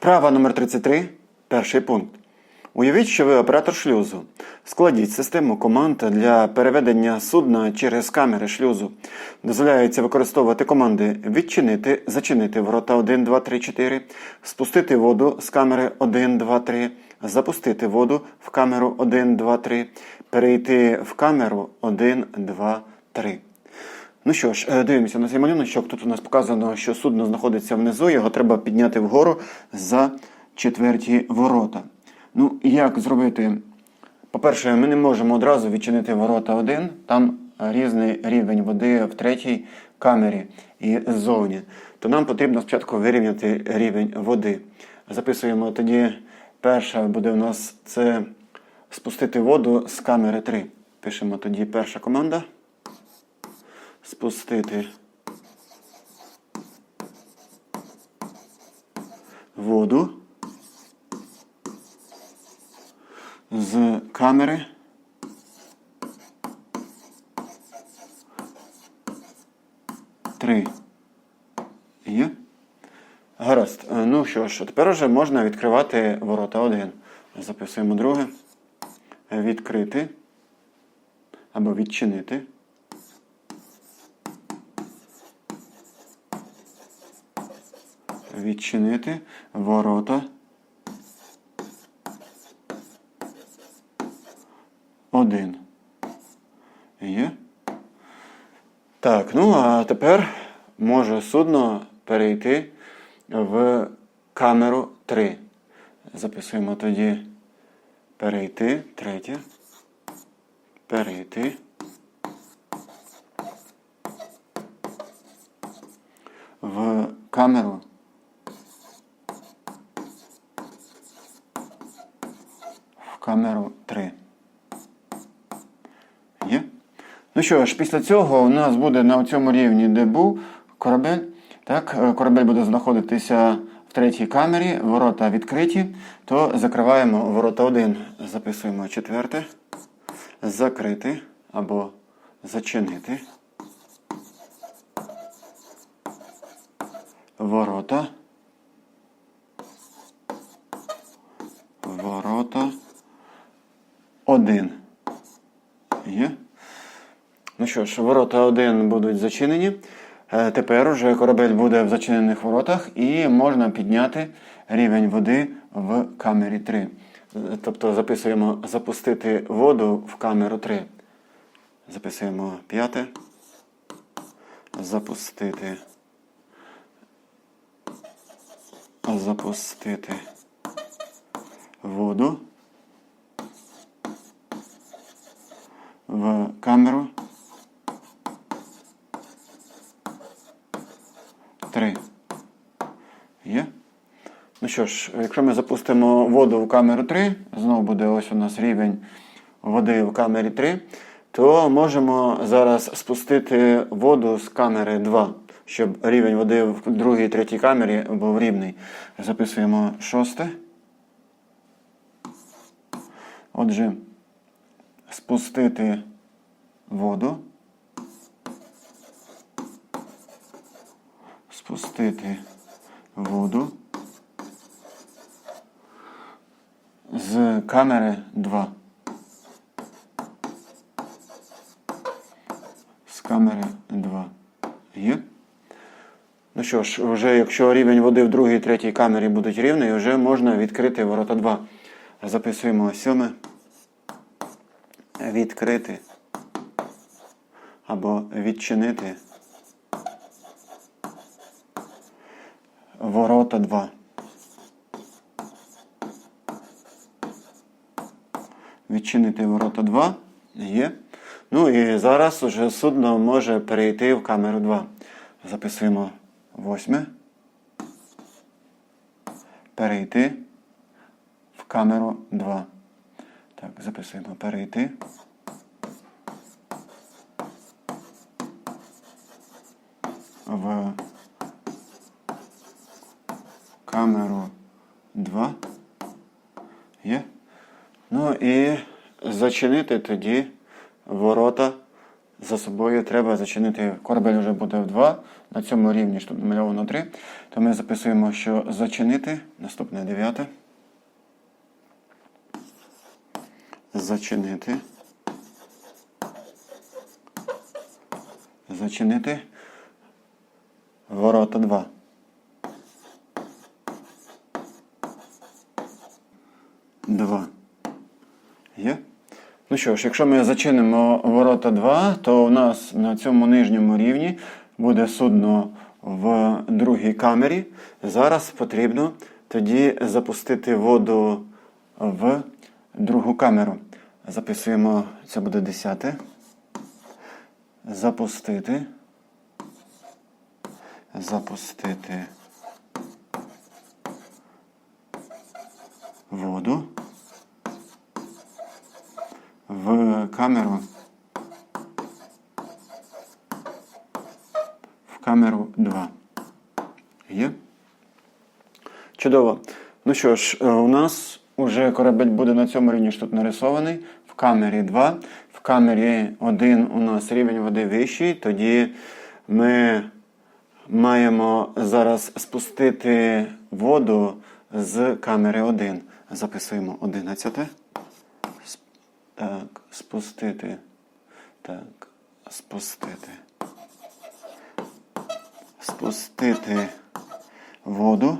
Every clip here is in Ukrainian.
Вправа номер 33, перший пункт. Уявіть, що ви оператор шлюзу. Складіть систему команд для переведення судна через камери шлюзу. Дозволяється використовувати команди відчинити, зачинити ворота 1, 2, 3, 4, спустити воду з камери 1, 2, 3, запустити воду в камеру 1, 2, 3, перейти в камеру 1, 2, 3. Ну що ж, е, дивимося на цей малюночок. Тут у нас показано, що судно знаходиться внизу, його треба підняти вгору за четверті ворота. Ну, як зробити? По-перше, ми не можемо одразу відчинити ворота 1, там різний рівень води в третій камері і ззовні. То нам потрібно спочатку вирівняти рівень води. Записуємо тоді, перша буде у нас це спустити воду з камери 3. Пишемо тоді перша команда спустити воду з камери. Три. Є? Гаразд. Е, Ну що ж, тепер вже можна відкривати ворота 1. Записуємо друге. Відкрити або відчинити. Відчинити ворота. Один. Є. Так, ну а тепер може судно перейти в камеру 3. Записуємо тоді перейти, третє. Перейти. В камеру в камеру 3. Є? Ну що ж, після цього у нас буде на цьому рівні, де був корабель. Так, е, корабель буде знаходитися в третій камері, ворота відкриті, то закриваємо ворота 1. Записуємо четверте. Закрити або зачинити. Ворота. Один. Є. Ну що ж, ворота 1 будуть зачинені. Е, Тепер уже корабель буде в зачинених воротах і можна підняти рівень води в камері 3. Е, Тобто записуємо запустити воду в камеру 3. Записуємо п'яте. Запустити. Запустити воду в камеру 3. Є? Ну що ж, якщо ми запустимо воду в камеру 3, знову буде ось у нас рівень води в камері 3, то можемо зараз спустити воду з камери 2, щоб рівень води в другій і третій камері був рівний. Записуємо шосте. Отже, спустити воду. Спустити воду з камери 2. З камери 2. Є. Ну що ж, вже якщо рівень води в другій третій камері будуть рівний, вже можна відкрити ворота 2. Записуємо сьоме. Відкрити або відчинити ворота 2. Відчинити ворота 2 є. Ну і зараз уже судно може перейти в камеру 2. Записуємо восьме. Перейти в камеру 2. Так, записуємо перейти. В камеру 2. Є. Ну і зачинити тоді ворота за собою треба зачинити. Корабель вже буде в 2. На цьому рівні ж тут намальовано 3. То ми записуємо, що зачинити. Наступне 9. Зачинити. Зачинити. Ворота 2. Два. Є? Ну що ж, якщо ми зачинимо ворота 2, то у нас на цьому нижньому рівні буде судно в другій камері. Зараз потрібно тоді запустити воду в другу камеру. Записуємо, це буде 10. Запустити. Запустити воду в камеру. В камеру 2. Є? Чудово. Ну що ж, е, у нас уже корабель буде на цьому рівні тут нарисований. В камері 2. В камері 1 у нас рівень води вищий. Тоді ми маємо зараз спустити воду з камери 1. Записуємо 11. Так, спустити. Так, спустити. Спустити воду.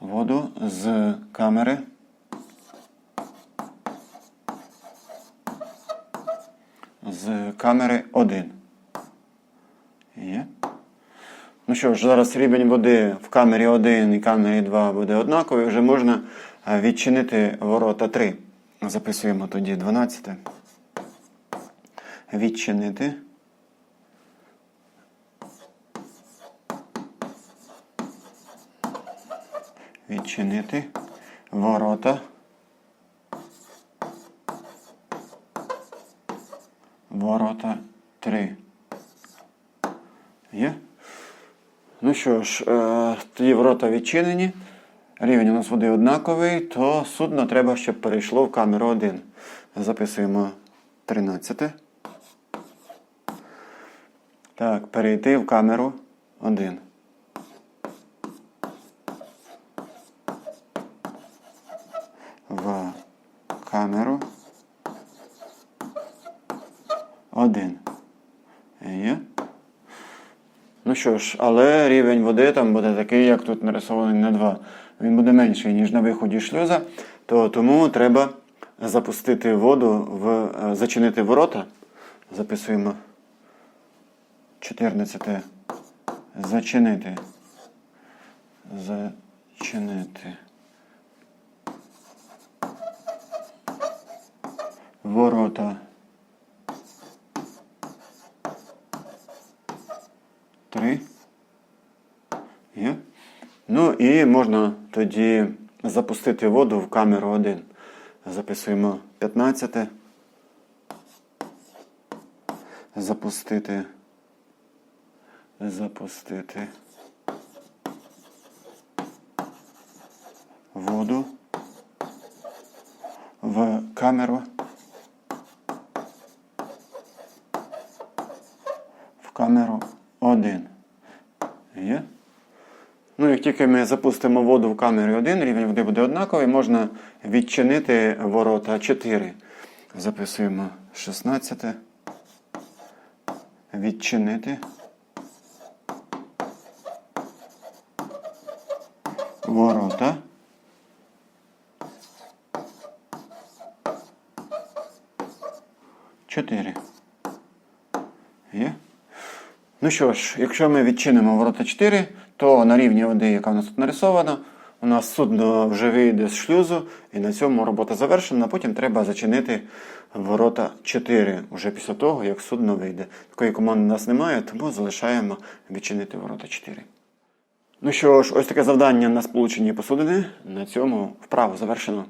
Воду з камери. З камери 1. Є. Ну що ж, зараз рівень води в камері 1 і камері 2 буде однаковий. Вже можна е, відчинити ворота 3. Записуємо тоді 12. Відчинити. Відчинити ворота. Ворота 3. Є? Ну що ж, е, тоді ворота відчинені. Рівень у нас води однаковий, то судно треба, щоб перейшло в камеру 1. Записуємо 13. Так, перейти в камеру 1. В камеру 1. Є. Ну що ж, але рівень води там буде такий, як тут нарисований на 2. Він буде менший, ніж на виході шлюза, то тому треба запустити воду в е, зачинити ворота. Записуємо 14. Зачинити. Зачинити. Ворота. Три. Є. Ну і можна тоді запустити воду в камеру 1. Записуємо 15. Запустити. Запустити. Воду в камеру. В камеру 1. Ну, як тільки ми запустимо воду в камері 1, рівень води буде однаковий, можна відчинити ворота 4. Записуємо 16. Відчинити. Ворота. Чотири. Є. Ну що ж, якщо ми відчинимо ворота 4, то на рівні води, яка у нас тут нарисована, у нас судно вже вийде з шлюзу, і на цьому робота завершена. Потім треба зачинити ворота 4 вже після того, як судно вийде. Такої команди у нас немає, тому залишаємо відчинити ворота 4. Ну що ж, ось таке завдання на сполученні посудини. На цьому вправо завершено.